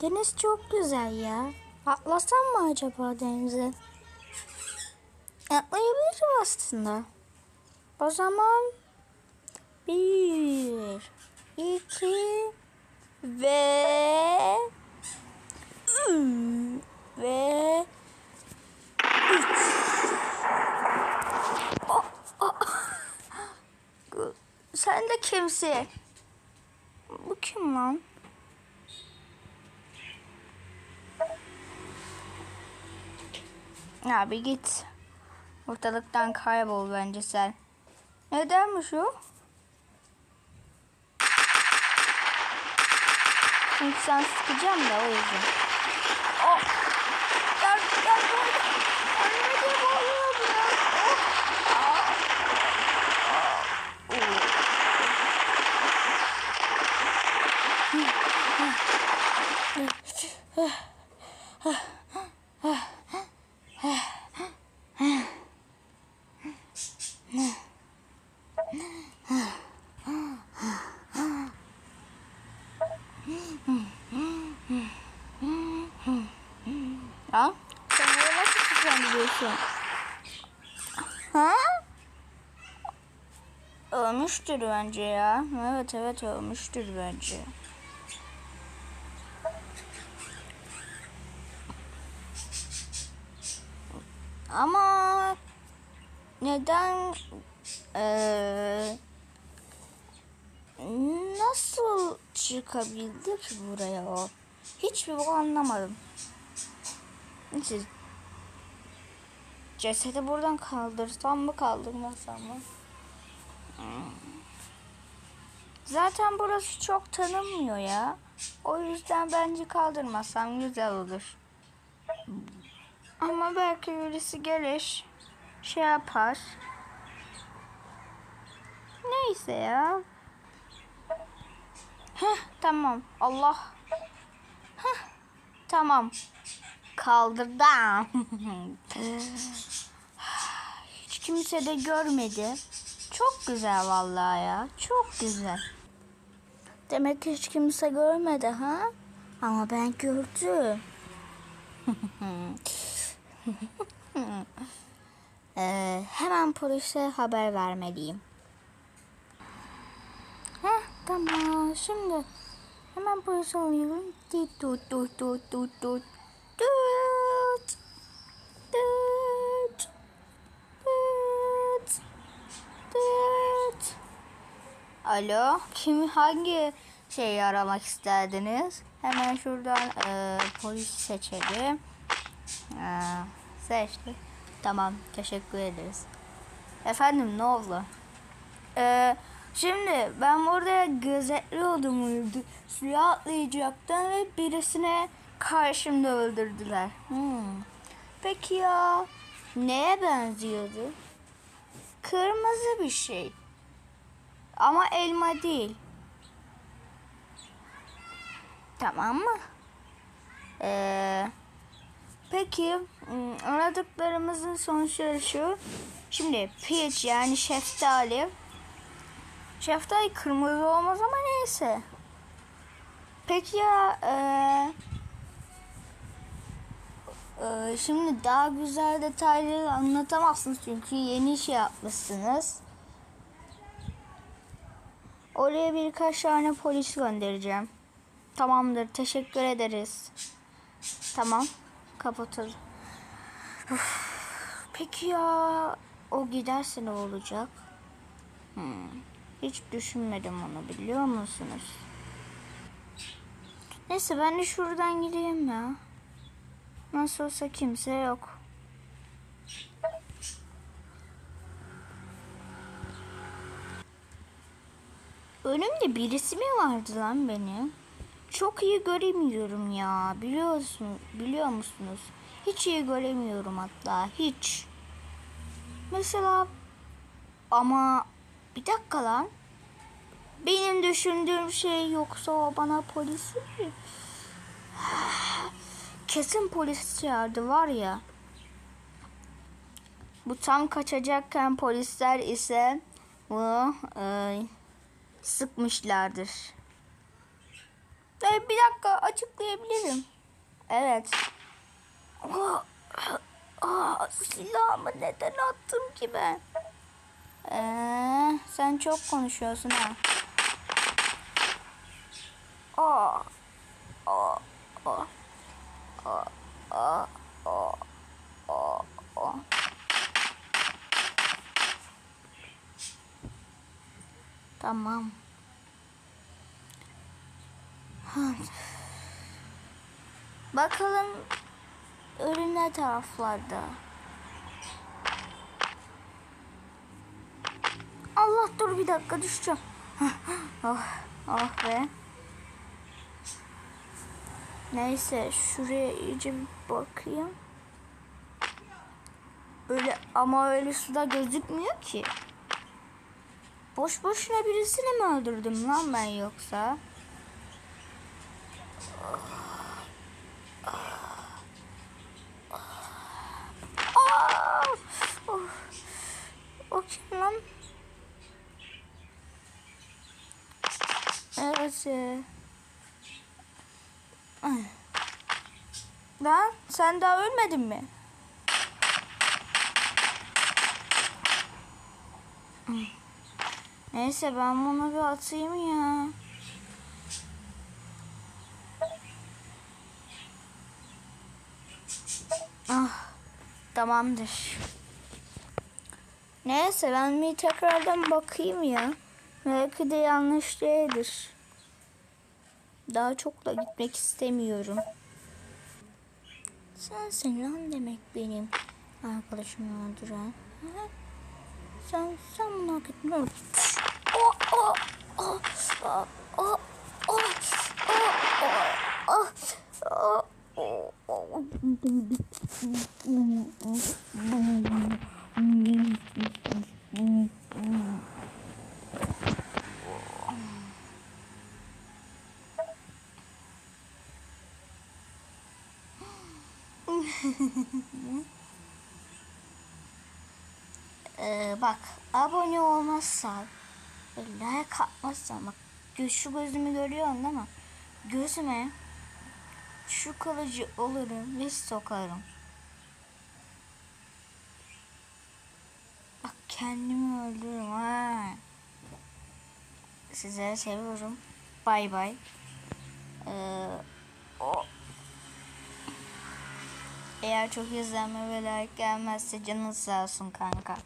Deniz çok güzel ya. Atlasam mı acaba denize? Atlayabilirim aslında. O zaman bir, iki ve üç ve üç. Oh, oh. Sen de kimsin? Bu kim lan? Abi git. Ortalıktan kaybol bence sen. Nedenmiş o? Çünkü sen sıkacağım da o yüzden. Oh! Gel, gel, gel. Anneciğim Ya sen oraya nasıl biliyorsun? Ha? Ölmüştür bence ya. Evet evet ölmüştür bence. Ama neden eee, nasıl çıkabildi ki buraya o? Hiçbir bu anlamadım. Neyse. Cesedi buradan kaldırsam mı kaldırmasam mı? Hmm. Zaten burası çok tanınmıyor ya. O yüzden bence kaldırmasam güzel olur. Ama belki birisi gelir. Şey yapar. Neyse ya. Tamam. Allah. Heh, tamam. Kaldırdım. Hiç kimse de görmedi. Çok güzel vallahi ya. Çok güzel. Demek hiç kimse görmedi ha? Ama ben gördüm. Ee, hemen polise haber vermeliyim. Heh, tamam şimdi hemen polise alıyorum. Tut tut tut tut tut tut. Tut. Tut. Tut. Tut. Alo, kim hangi şeyi aramak isterdiniz? Hemen şuradan e, polis seçelim. Ee, seçtik. Tamam, teşekkür ederiz. Efendim ne oldu? Ee, şimdi ben burada gözetli oldum. Suya atlayacaktım ve birisine karşımda öldürdüler. Hmm. Peki ya neye benziyordu? Kırmızı bir şey. Ama elma değil. Tamam mı? Ee, peki hmm, aradıklarımızın sonuçları şu. Şimdi peach yani şeftali. Şeftali kırmızı olmaz ama neyse. Peki ya ee, ee, şimdi daha güzel detayları anlatamazsınız çünkü yeni şey yapmışsınız. Oraya birkaç tane polis göndereceğim. Tamamdır. Teşekkür ederiz. Tamam. Kapatalım. Uf, Peki ya o giderse ne olacak? Hmm, Hiç düşünmedim onu biliyor musunuz? Neyse ben de şuradan gideyim ya. Nasıl olsa kimse yok. Önümde birisi mi vardı lan benim? Çok iyi göremiyorum ya. Biliyorsun, biliyor musunuz? Hiç iyi göremiyorum hatta. Hiç. Mesela ama bir dakika lan. Benim düşündüğüm şey yoksa bana polis? Kesin polis çağırdı var ya. Bu tam kaçacakken polisler ise bunu e, sıkmışlardır. Ve bir dakika açıklayabilirim. Evet. Silahımı neden attım ki ben? Ee, sen çok konuşuyorsun ha. Tamam. Bakalım ölü ne taraflarda? Allah dur bir dakika düşeceğim. oh, oh be. Neyse şuraya iyice bir bakayım. Öyle ama öyle suda gözükmüyor ki. Boş boşuna birisini mi öldürdüm lan ben yoksa? Aa! Of. O kim lan? Evet. Ay. Lan sen daha ölmedin mi? Neyse ben bunu bir atayım ya. Ah, tamamdır. Neyse ben bir tekrardan bakayım ya. Belki de yanlış değildir. Daha çok da gitmek istemiyorum. Sensin lan demek benim arkadaşımı öldüren. Sen, sen. Oh, oh, oh, oh, oh, oh, oh, oh, oh, oh, oh. Ee, bak abone olmazsan like atmazsan bak şu gözümü görüyorsun değil mi? Gözüme şu kılıcı alırım ve sokarım. Bak kendimi öldürürüm ha. Sizleri seviyorum. Bay bay. Ee, o eğer çok izlenme ve like gelmezse canın sağ olsun kanka.